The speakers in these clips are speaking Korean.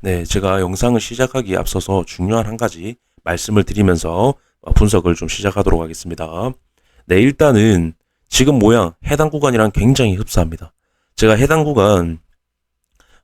네, 제가 영상을 시작하기에 앞서서 중요한 한 가지 말씀을 드리면서 어, 분석을 좀 시작하도록 하겠습니다. 네, 일단은 지금 모양 해당 구간이랑 굉장히 흡사합니다. 제가 해당 구간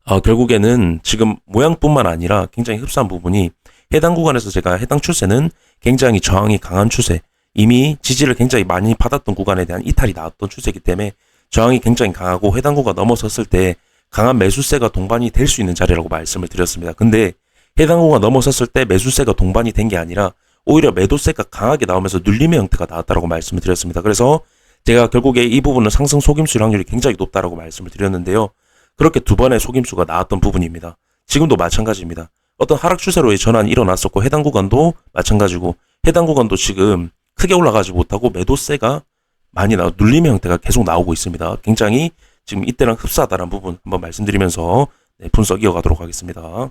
어, 결국에는 지금 모양뿐만 아니라 굉장히 흡사한 부분이 해당 구간에서 제가 해당 추세는 굉장히 저항이 강한 추세, 이미 지지를 굉장히 많이 받았던 구간에 대한 이탈이 나왔던 추세이기 때문에 저항이 굉장히 강하고 해당 구간 넘어섰을 때 강한 매수세가 동반이 될 수 있는 자리라고 말씀을 드렸습니다. 근데 해당 구간 넘어섰을 때 매수세가 동반이 된 게 아니라 오히려 매도세가 강하게 나오면서 눌림의 형태가 나왔다라고 말씀을 드렸습니다. 그래서 제가 결국에 이 부분은 상승 속임수 확률이 굉장히 높다라고 말씀을 드렸는데요. 그렇게 두 번의 속임수가 나왔던 부분입니다. 지금도 마찬가지입니다. 어떤 하락 추세로의 전환이 일어났었고 해당 구간도 마찬가지고 해당 구간도 지금 크게 올라가지 못하고 매도세가 많이 나와 눌림의 형태가 계속 나오고 있습니다. 굉장히 지금 이때랑 흡사하다는 부분 한번 말씀드리면서 네, 분석 이어가도록 하겠습니다.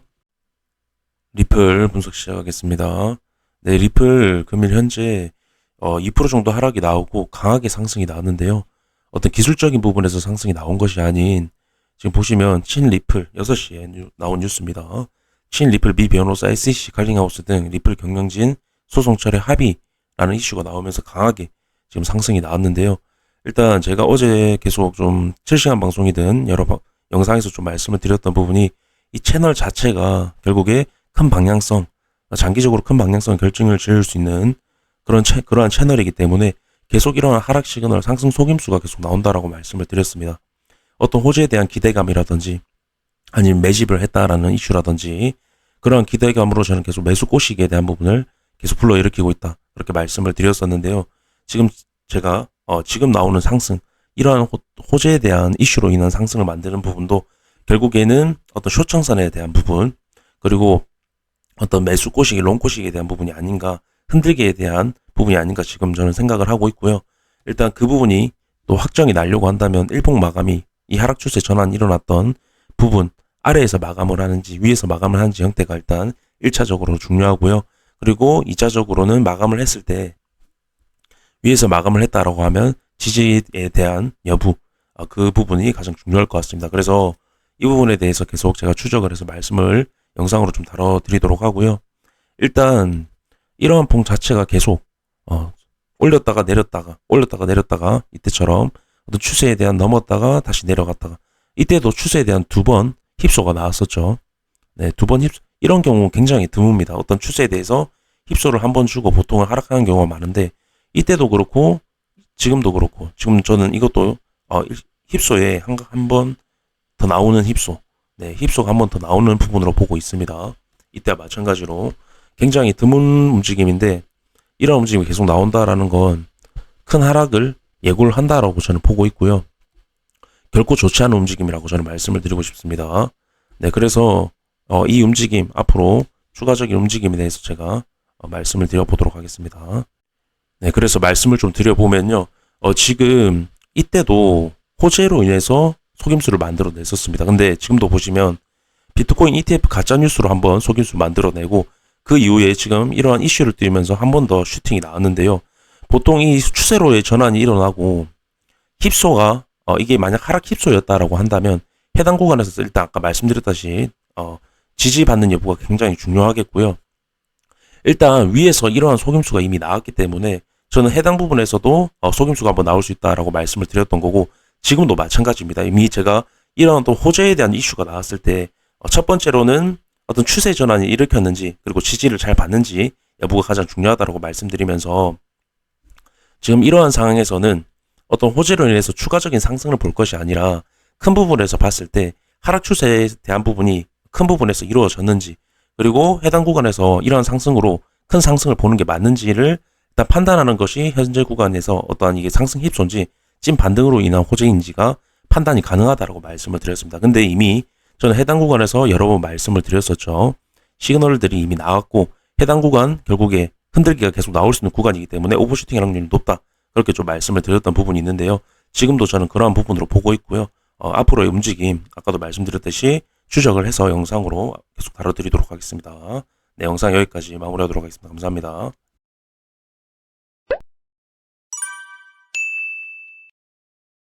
리플 분석 시작하겠습니다. 네, 리플 금일 현재 어, 2% 정도 하락이 나오고 강하게 상승이 나왔는데요. 어떤 기술적인 부분에서 상승이 나온 것이 아닌 지금 보시면 친 리플 6시에 뉴- 나온 뉴스입니다. 친 리플 미 변호사 SEC 칼링하우스 등 리플 경영진 소송 철회 합의라는 이슈가 나오면서 강하게 지금 상승이 나왔는데요. 일단 제가 어제 계속 좀 실시간 방송이든 여러 방- 영상에서 좀 말씀을 드렸던 부분이 이 채널 자체가 결국에 큰 방향성, 장기적으로 큰 방향성 결정을 지을 수 있는 그런 채, 그러한 채널이기 때문에 계속 이러한 하락 시그널 상승 속임수가 계속 나온다라고 말씀을 드렸습니다. 어떤 호재에 대한 기대감이라든지 아니면 매집을 했다라는 이슈라든지 그러한 기대감으로 저는 계속 매수 꼬시기에 대한 부분을 계속 불러일으키고 있다. 그렇게 말씀을 드렸었는데요. 지금 제가 어, 지금 나오는 상승 이러한 호, 호재에 대한 이슈로 인한 상승을 만드는 부분도 결국에는 어떤 쇼청선에 대한 부분 그리고 어떤 매수 꼬시기, 롱 꼬시기에 대한 부분이 아닌가 흔들기에 대한 부분이 아닌가 지금 저는 생각을 하고 있고요. 일단 그 부분이 또 확정이 나려고 한다면 일봉 마감이 이 하락 추세 전환 일어났던 부분 아래에서 마감을 하는지 위에서 마감을 하는지 형태가 일단 1차적으로 중요하고요. 그리고 2차적으로는 마감을 했을 때 위에서 마감을 했다라고 하면 지지에 대한 여부 아, 그 부분이 가장 중요할 것 같습니다. 그래서 이 부분에 대해서 계속 제가 추적을 해서 말씀을 영상으로 좀 다뤄드리도록 하고요. 일단 이러한 봉 자체가 계속 어, 올렸다가 내렸다가 올렸다가 내렸다가 이때처럼 어떤 추세에 대한 넘었다가 다시 내려갔다가 이때도 추세에 대한 두 번 힙소가 나왔었죠. 네, 두 번 힙소 이런 경우 굉장히 드뭅니다. 어떤 추세에 대해서 힙소를 한 번 주고 보통은 하락하는 경우가 많은데 이때도 그렇고 지금도 그렇고 지금 저는 이것도 어, 일- 힙소에 한 번 더 나오는 힙소 네, 힙소가 한 번 더 나오는 부분으로 보고 있습니다. 이때와 마찬가지로 굉장히 드문 움직임인데 이런 움직임이 계속 나온다라는 건 큰 하락을 예고를 한다라고 저는 보고 있고요. 결코 좋지 않은 움직임이라고 저는 말씀을 드리고 싶습니다. 네, 그래서 어, 이 움직임 앞으로 추가적인 움직임에 대해서 제가 어, 말씀을 드려보도록 하겠습니다. 네, 그래서 말씀을 좀 드려보면요. 어, 지금 이때도 호재로 인해서 속임수를 만들어 냈었습니다. 근데 지금도 보시면 비트코인 ETF 가짜 뉴스로 한번 속임수 만들어내고 그 이후에 지금 이러한 이슈를 띄우면서 한 번 더 슈팅이 나왔는데요. 보통 이 추세로의 전환이 일어나고 힙소가 어, 이게 만약 하락 힙소였다라고 한다면 해당 구간에서 일단 아까 말씀드렸다시 어, 지지받는 여부가 굉장히 중요하겠고요. 일단 위에서 이러한 속임수가 이미 나왔기 때문에 저는 해당 부분에서도 어, 속임수가 한번 나올 수 있다라고 말씀을 드렸던 거고 지금도 마찬가지입니다. 이미 제가 이런 또 호재에 대한 이슈가 나왔을 때 어, 첫 번째로는 어떤 추세 전환이 일으켰는지 그리고 지지를 잘 받는지 여부가 가장 중요하다고 말씀드리면서 지금 이러한 상황에서는 어떤 호재로 인해서 추가적인 상승을 볼 것이 아니라 큰 부분에서 봤을 때 하락 추세에 대한 부분이 큰 부분에서 이루어졌는지 그리고 해당 구간에서 이러한 상승으로 큰 상승을 보는 게 맞는지를 일단 판단하는 것이 현재 구간에서 어떠한 이게 상승 힙소인지 찐 반등으로 인한 호재인지가 판단이 가능하다라고 말씀을 드렸습니다. 근데 이미 저는 해당 구간에서 여러 번 말씀을 드렸었죠. 시그널들이 이미 나왔고 해당 구간 결국에 흔들기가 계속 나올 수 있는 구간이기 때문에 오버슈팅 확률이 높다. 그렇게 좀 말씀을 드렸던 부분이 있는데요. 지금도 저는 그러한 부분으로 보고 있고요. 어, 앞으로의 움직임 아까도 말씀드렸듯이 추적을 해서 영상으로 계속 다뤄드리도록 하겠습니다. 네, 영상 여기까지 마무리하도록 하겠습니다. 감사합니다.